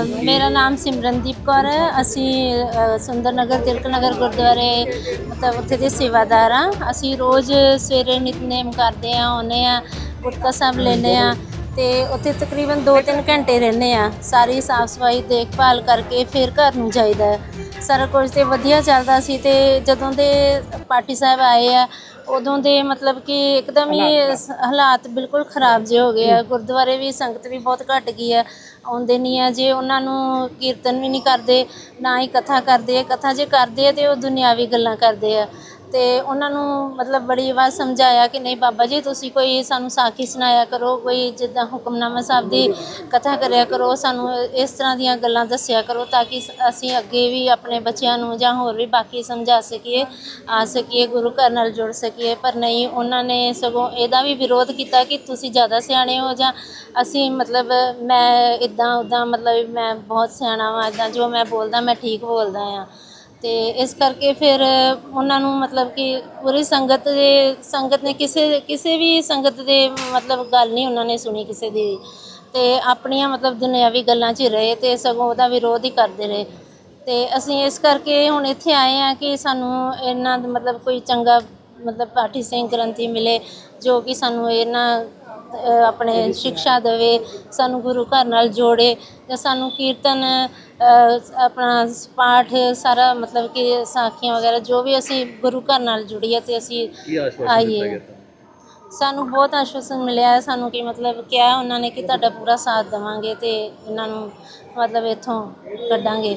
ਮੇਰਾ ਨਾਮ ਸਿਮਰਨਦੀਪ ਕੌਰ ਹੈ। ਅਸੀਂ ਸੁੰਦਰ ਨਗਰ ਤਿਲਕ ਨਗਰ ਗੁਰਦੁਆਰੇ ਮਤਲਬ ਉੱਥੇ ਦੇ ਸੇਵਾਦਾਰ ਹਾਂ। ਅਸੀਂ ਰੋਜ਼ ਸਵੇਰੇ ਨਿਤਨੇਮ ਕਰਦੇ ਹਾਂ ਆਉਂਦੇ ਹਾਂ ਗੁਟਕਾ ਸਾਹਿਬ ਲੈਂਦੇ ਹਾਂ ਤੇ ਉੱਥੇ ਤਕਰੀਬਨ 2-3 ਘੰਟੇ ਰਹਿੰਦੇ ਆ ਸਾਰੀ ਸਾਫ਼ ਸਫ਼ਾਈ ਦੇਖਭਾਲ ਕਰਕੇ ਫਿਰ ਘਰ ਨੂੰ ਜਾਈਦਾ ਹੈ। ਸਾਰਾ ਕੁਝ ਤੇ ਵਧੀਆ ਚੱਲਦਾ ਸੀ ਤੇ ਜਦੋਂ ਦੇ ਪਾਰਟੀ ਸਾਹਿਬ ਆਏ ਆ ਉਦੋਂ ਦੇ ਮਤਲਬ ਕਿ ਇੱਕਦਮ ਹੀ ਹਾਲਾਤ ਬਿਲਕੁਲ ਖਰਾਬ ਜਿਹੇ ਹੋ ਗਏ ਆ। ਗੁਰਦੁਆਰੇ ਵੀ ਸੰਗਤ ਵੀ ਬਹੁਤ ਘਟ ਗਈ ਆ ਆਉਂਦੇ ਨਹੀਂ ਆ, ਜੇ ਉਹਨਾਂ ਨੂੰ ਕੀਰਤਨ ਵੀ ਨਹੀਂ ਕਰਦੇ, ਨਾ ਹੀ ਕਥਾ ਕਰਦੇ ਆ। ਕਥਾ ਜੇ ਕਰਦੇ ਆ ਤੇ ਉਹ ਦੁਨਿਆਵੀ ਗੱਲਾਂ ਕਰਦੇ ਆ। ਤੇ ਉਹਨਾਂ ਨੂੰ ਮਤਲਬ ਬੜੀ ਵਾਰ ਸਮਝਾਇਆ ਕਿ ਨਹੀਂ ਬਾਬਾ ਜੀ, ਤੁਸੀਂ ਕੋਈ ਸਾਨੂੰ ਸਾਖੀ ਸੁਣਾਇਆ ਕਰੋ, ਕੋਈ ਜਿੱਦਾਂ ਹੁਕਮਨਾਮਾ ਸਾਹਿਬ ਦੀ ਕਥਾ ਕਰਿਆ ਕਰੋ, ਸਾਨੂੰ ਇਸ ਤਰ੍ਹਾਂ ਦੀਆਂ ਗੱਲਾਂ ਦੱਸਿਆ ਕਰੋ ਤਾਂ ਕਿ ਅਸੀਂ ਅੱਗੇ ਵੀ ਆਪਣੇ ਬੱਚਿਆਂ ਨੂੰ ਜਾਂ ਹੋਰ ਵੀ ਬਾਕੀ ਸਮਝਾ ਸਕੀਏ, ਆ ਸਕੀਏ, ਗੁਰੂ ਘਰ ਨਾਲ ਜੁੜ ਸਕੀਏ। ਪਰ ਨਹੀਂ, ਉਹਨਾਂ ਨੇ ਸਗੋਂ ਇਹਦਾ ਵੀ ਵਿਰੋਧ ਕੀਤਾ ਕਿ ਤੁਸੀਂ ਜ਼ਿਆਦਾ ਸਿਆਣੇ ਹੋ ਜਾਂ ਅਸੀਂ ਮਤਲਬ ਮੈਂ ਇਦਾਂ ਉਦਾਂ ਮਤਲਬ ਮੈਂ ਬਹੁਤ ਸਿਆਣਾ ਵਾਂ ਇਦਾਂ ਜੋ ਮੈਂ ਬੋਲਦਾ ਮੈਂ ਠੀਕ ਬੋਲਦਾ ਆ। ਤੇ ਇਸ ਕਰਕੇ ਫਿਰ ਉਹਨਾਂ ਨੂੰ ਮਤਲਬ ਕਿ ਪੂਰੀ ਸੰਗਤ ਦੇ, ਸੰਗਤ ਨੇ ਕਿਸੇ ਕਿਸੇ ਵੀ ਸੰਗਤ ਦੇ ਮਤਲਬ ਗੱਲ ਨਹੀਂ ਉਹਨਾਂ ਨੇ ਸੁਣੀ ਕਿਸੇ ਦੀ ਤੇ ਆਪਣੀਆਂ ਮਤਲਬ ਦੁਨਿਆਵੀ ਗੱਲਾਂ 'ਚ ਹੀ ਰਹੇ ਤੇ ਸਗੋਂ ਉਹਦਾ ਵਿਰੋਧ ਹੀ ਕਰਦੇ ਰਹੇ। ਤੇ ਅਸੀਂ ਇਸ ਕਰਕੇ ਹੁਣ ਇੱਥੇ ਆਏ ਆ ਕਿ ਸਾਨੂੰ ਇਹਨਾਂ ਮਤਲਬ ਕੋਈ ਚੰਗਾ ਮਤਲਬ ਪਾਠੀ ਸਿੰਘ ਗ੍ਰੰਥੀ ਮਿਲੇ, ਜੋ ਕਿ ਸਾਨੂੰ ਇਹਨਾਂ ਆਪਣੇ ਸਿੱਖਿਆ ਦੇਵੇ ਸਾਨੂੰ ਗੁਰੂ ਘਰ ਨਾਲ ਜੋੜੇ ਜਾਂ ਸਾਨੂੰ ਕੀਰਤਨ ਆਪਣਾ ਪਾਠ ਸਾਰਾ ਮਤਲਬ ਕਿ ਸਾਖੀਆਂ ਵਗੈਰਾ ਜੋ ਵੀ ਅਸੀਂ ਗੁਰੂ ਘਰ ਨਾਲ ਜੁੜੀਏ ਤੇ ਅਸੀਂ ਆਈਏ। ਸਾਨੂੰ ਬਹੁਤ ਆਸ਼ਵਾਸਨ ਮਿਲਿਆ ਹੈ ਸਾਨੂੰ ਕਿ ਮਤਲਬ ਕਿਹਾ ਉਹਨਾਂ ਨੇ ਕਿ ਤੁਹਾਡਾ ਪੂਰਾ ਸਾਥ ਦੇਵਾਂਗੇ ਤੇ ਇਹਨਾਂ ਨੂੰ ਮਤਲਬ ਇੱਥੋਂ ਕੱਢਾਂਗੇ।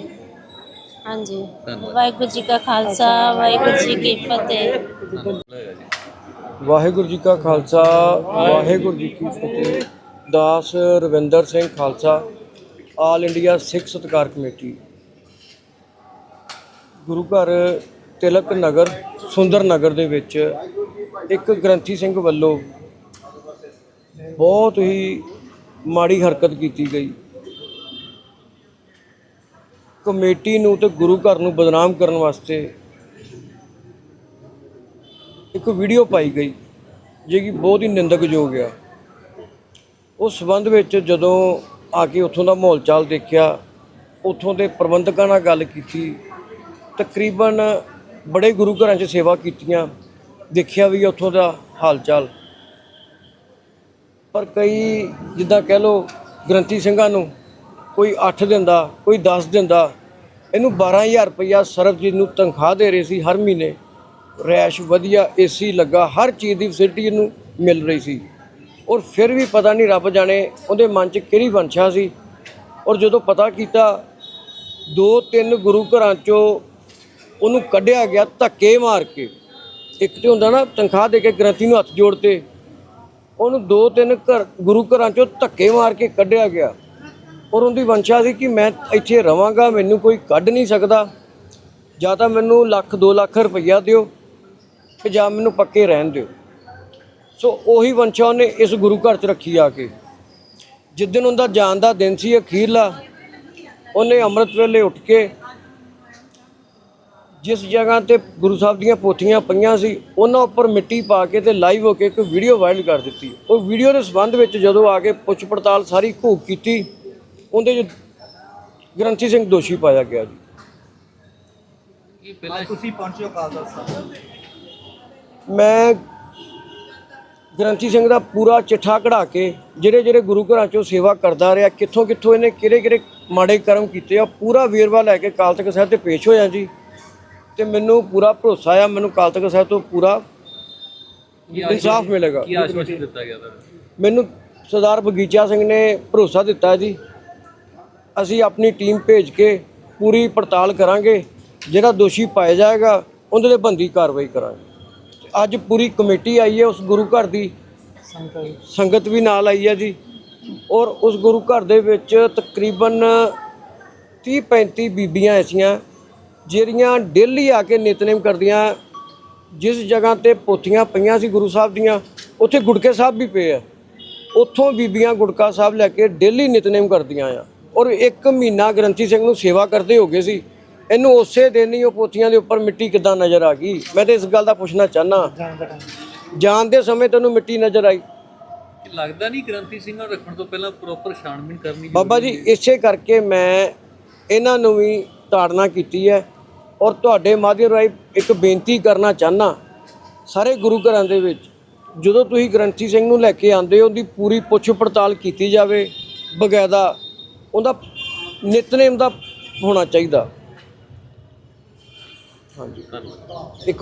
ਹਾਂਜੀ। ਵਾਹਿਗੁਰੂ ਜੀ ਕਾ ਖਾਲਸਾ ਵਾਹਿਗੁਰੂ ਜੀ ਕੀ ਫਤਿਹ। ਵਾਹਿਗੁਰੂ ਜੀ ਕਾ ਖਾਲਸਾ, ਵਾਹਿਗੁਰੂ ਜੀ ਕੀ ਫਤਿਹ। ਦਾਸ Ravinder Singh Khalsa, all India Sikh Satkar committee. ਗੁਰੂ ਘਰ ਤਿਲਕ ਨਗਰ, ਸੁੰਦਰ ਨਗਰ ਦੇ ਵਿੱਚ ਇੱਕ ਗ੍ਰੰਥੀ ਸਿੰਘ ਵੱਲੋਂ ਬਹੁਤ ਹੀ ਮਾੜੀ ਹਰਕਤ ਕੀਤੀ ਗਈ। ਕਮੇਟੀ ਨੂੰ ਤੇ ਗੁਰੂ ਘਰ ਨੂੰ ਬਦਨਾਮ ਕਰਨ ਵਾਸਤੇ ਇੱਕ ਵੀਡੀਓ ਪਾਈ ਗਈ ਜਿਹੜੀ ਬਹੁਤ ਹੀ ਨਿੰਦਕਯੋਗ ਆ। ਉਸ ਸੰਬੰਧ ਵਿੱਚ ਜਦੋਂ ਆ ਕੇ ਉੱਥੋਂ ਦਾ ਮਾਹੌਲ ਚਾਲ ਦੇਖਿਆ, ਉੱਥੋਂ ਦੇ ਪ੍ਰਬੰਧਕਾਂ ਨਾਲ ਗੱਲ ਕੀਤੀ, ਤਕਰੀਬਨ ਬੜੇ ਗੁਰੂ ਘਰਾਂ 'ਚ ਸੇਵਾ ਕੀਤੀਆਂ, ਦੇਖਿਆ ਵੀ ਉੱਥੋਂ ਦਾ ਹਾਲ ਚਾਲ ਪਰ ਕਈ ਜਿੱਦਾਂ ਕਹਿ ਲੋ ਗ੍ਰੰਥੀ ਸਿੰਘਾਂ ਨੂੰ ਕੋਈ 8 ਦਿੰਦਾ, ਕੋਈ 10 ਦਿੰਦਾ, ਇਹਨੂੰ 12000 ਰੁਪਇਆ ਸਰਬਜੀਤ ਨੂੰ ਤਨਖਾਹ ਦੇ ਰਹੇ ਸੀ ਹਰ ਮਹੀਨੇ। ਰੈਸ਼ ਵਧੀਆ ਏਸੀ ਲੱਗਾ, ਹਰ ਚੀਜ਼ ਦੀ ਫੈਸਿਲਿਟੀ ਇਹਨੂੰ ਮਿਲ ਰਹੀ ਸੀ। ਔਰ ਫਿਰ ਵੀ ਪਤਾ ਨਹੀਂ ਰੱਬ ਜਾਣੇ ਉਹਦੇ ਮਨ 'ਚ ਕਿਹੜੀ ਵੰਸ਼ਾ ਸੀ। ਔਰ ਜਦੋਂ ਪਤਾ ਕੀਤਾ ਦੋ ਤਿੰਨ ਗੁਰੂ ਘਰਾਂ 'ਚੋਂ ਉਹਨੂੰ ਕੱਢਿਆ ਗਿਆ ਧੱਕੇ ਮਾਰ ਕੇ। ਇੱਕ ਤੇ ਹੁੰਦਾ ਨਾ, ਤਨਖਾਹ ਦੇ ਕੇ ਗ੍ਰੰਥੀ ਨੂੰ ਹੱਥ ਜੋੜਤੇ। ਉਹਨੂੰ ਦੋ ਤਿੰਨ ਘਰ, ਗੁਰੂ ਘਰਾਂ 'ਚੋਂ ਧੱਕੇ ਮਾਰ ਕੇ ਕੱਢਿਆ ਗਿਆ। ਔਰ ਉਹਦੀ ਵੰਸ਼ਾ ਸੀ ਕਿ ਮੈਂ ਇੱਥੇ ਰਵਾਂਗਾ, ਮੈਨੂੰ ਕੋਈ ਕੱਢ ਨਹੀਂ ਸਕਦਾ। ਜਾਂ ਤਾਂ ਮੈਨੂੰ ਲੱਖ 2 ਲੱਖ ਰੁਪਈਆ ਦਿਓ। ਤੇ ਜਾਂ ਮੈਨੂੰ ਪੱਕੇ ਰਹਿਣ ਦਿਓ। ਸੋ ਉਹੀ ਵੰਸ਼ਾ ਉਹਨੇ ਇਸ ਗੁਰੂ ਘਰ 'ਚ ਰੱਖੀ ਆ ਕੇ। ਜਿੱਦਨ ਉਹਦਾ ਜਾਣ ਦਾ ਦਿਨ ਸੀ ਅਖੀਰਲਾ, ਉਹਨੇ ਅੰਮ੍ਰਿਤ ਵੇਲੇ ਉੱਠ ਕੇ ਜਿਸ ਜਗ੍ਹਾ ਤੇ ਗੁਰੂ ਸਾਹਿਬ ਦੀਆਂ ਪੋਥੀਆਂ ਪਈਆਂ ਸੀ, ਉਹਨਾਂ ਉੱਪਰ ਮਿੱਟੀ ਪਾ ਕੇ ਤੇ ਲਾਈਵ ਹੋ ਕੇ ਇੱਕ ਵੀਡੀਓ ਵਾਇਰਲ ਕਰ ਦਿੱਤੀ। ਉਹ ਵੀਡੀਓ ਦੇ ਸੰਬੰਧ ਵਿੱਚ ਜਦੋਂ ਆ ਕੇ ਪੁੱਛ ਪੜਤਾਲ ਸਾਰੀ ਘੂਕ ਕੀਤੀ, ਉਹਦੇ 'ਚ ਗ੍ਰੰਥੀ ਸਿੰਘ ਦੋਸ਼ੀ ਪਾਇਆ ਗਿਆ ਜੀ। ਤੁਸੀਂ ਪਹੁੰਚੇ ਹੋ ਖਾਲਸਾ ਸਾਹਿਬ। ਮੈਂ ਗ੍ਰੰਥੀ ਸਿੰਘ ਦਾ ਪੂਰਾ ਚਿੱਠਾ ਕਢਾ ਕੇ ਜਿਹੜੇ ਜਿਹੜੇ ਗੁਰੂ ਘਰਾਂ ਚੋਂ ਸੇਵਾ ਕਰਦਾ ਰਿਹਾ ਕਿੱਥੋਂ ਕਿੱਥੋਂ ਇਹਨੇ ਕਿਹੜੇ ਕਿਹੜੇ ਮਾੜੇ ਕਰਮ ਕੀਤੇ ਆ ਪੂਰਾ ਵੇਰਵਾ ਲੈ ਕੇ ਅਕਾਲ ਤਖਤ ਸਾਹਿਬ ਤੇ ਪੇਸ਼ ਹੋਇਆ ਜੀ। ਤੇ ਮੈਨੂੰ ਪੂਰਾ ਭਰੋਸਾ ਆ ਮੈਨੂੰ ਅਕਾਲ ਤਖਤ ਸਾਹਿਬ ਤੋਂ ਪੂਰਾ ਇਨਸਾਫ ਮਿਲੇਗਾ। ਕੀ ਆਸ਼ਵਾਸਨ ਦਿੱਤਾ ਗਿਆ ਮੈਨੂੰ ਸਰਦਾਰ ਬਗੀਚਾ ਸਿੰਘ ਨੇ ਭਰੋਸਾ ਦਿੱਤਾ ਜੀ। ਅਸੀਂ ਆਪਣੀ ਟੀਮ ਭੇਜ ਕੇ ਪੂਰੀ ਪੜਤਾਲ ਕਰਾਂਗੇ ਜਿਹੜਾ ਦੋਸ਼ੀ ਪਾਇਆ ਜਾਏਗਾ ਉਹਦੇ ਤੇ ਬੰਦੀ ਕਾਰਵਾਈ ਕਰਾਂਗੇ। ਅੱਜ ਪੂਰੀ ਕਮੇਟੀ ਆਈ ਹੈ ਉਸ ਗੁਰੂ ਘਰ ਦੀ। ਸੰਗਤ ਵੀ ਨਾਲ ਆਈ ਹੈ ਜੀ। ਔਰ ਉਸ ਗੁਰੂ ਘਰ ਦੇ ਵਿੱਚ ਤਕਰੀਬਨ 30 35 ਬੀਬੀਆਂ ਐਸੀਆਂ, ਜਿਹੜੀਆਂ ਡੇਲੀ ਆ ਕੇ ਨਿਤਨੇਮ ਕਰਦੀਆਂ। ਜਿਸ ਜਗ੍ਹਾ ਤੇ ਪੋਥੀਆਂ ਪਈਆਂ ਸੀ ਗੁਰੂ ਸਾਹਿਬ ਦੀਆਂ, ਉੱਥੇ ਗੁੜਕੇ ਸਾਹਿਬ ਵੀ ਪਏ ਆ। ਉੱਥੋਂ ਬੀਬੀਆਂ ਗੁੜਕਾ ਸਾਹਿਬ ਲੈ ਕੇ ਡੇਲੀ ਨਿਤਨੇਮ ਕਰਦੀਆਂ ਆ। ਔਰ ਇੱਕ ਮਹੀਨਾ ਗ੍ਰੰਥੀ ਸਿੰਘ ਨੂੰ ਸੇਵਾ ਕਰਦੇ ਹੋ ਗਏ ਸੀ। ਇਹਨੂੰ ਉਸੇ ਦਿਨ ਹੀ ਉਹ ਪੋਥੀਆਂ ਦੇ ਉੱਪਰ ਮਿੱਟੀ ਕਿੱਦਾਂ ਨਜ਼ਰ ਆ ਗਈ? ਮੈਂ ਤੇ ਇਸ ਗੱਲ ਦਾ ਪੁੱਛਣਾ ਚਾਹਨਾ। ਜਾਣ ਦੇ ਸਮੇਂ ਤੈਨੂੰ ਮਿੱਟੀ ਨਜ਼ਰ ਆਈ। ਲੱਗਦਾ ਨਹੀਂ ਗ੍ਰੰਥੀ ਸਿੰਘਾਂ ਨੂੰ ਰੱਖਣ ਤੋਂ ਪਹਿਲਾਂ ਪ੍ਰੋਪਰ ਛਾਣਬੀਣ ਕਰਨੀ ਬਾਬਾ ਜੀ ਇਸੇ ਕਰਕੇ ਮੈਂ ਇਹਨਾਂ ਨੂੰ ਵੀ ਤਾੜਨਾ ਕੀਤੀ ਹੈ ਔਰ ਤੁਹਾਡੇ ਮਾਧਿਅਮ ਰਾਹੀਂ ਇੱਕ ਬੇਨਤੀ ਕਰਨਾ ਚਾਹਨਾ। ਸਾਰੇ ਗੁਰੂ ਘਰਾਂ ਦੇ ਵਿੱਚ ਜਦੋਂ ਤੁਸੀਂ ਗ੍ਰੰਥੀ ਸਿੰਘ ਨੂੰ ਲੈ ਕੇ ਆਉਂਦੇ ਹੋ ਉਹਦੀ ਪੂਰੀ ਪੁੱਛ ਪੜਤਾਲ ਕੀਤੀ ਜਾਵੇ ਬਕਾਇਦਾ ਉਹਦਾ ਨਿਤਨੇਮ ਦਾ ਹੋਣਾ ਚਾਹੀਦਾ। ਹਾਂਜੀ। ਧੰਨਵਾਦ। ਇੱਕ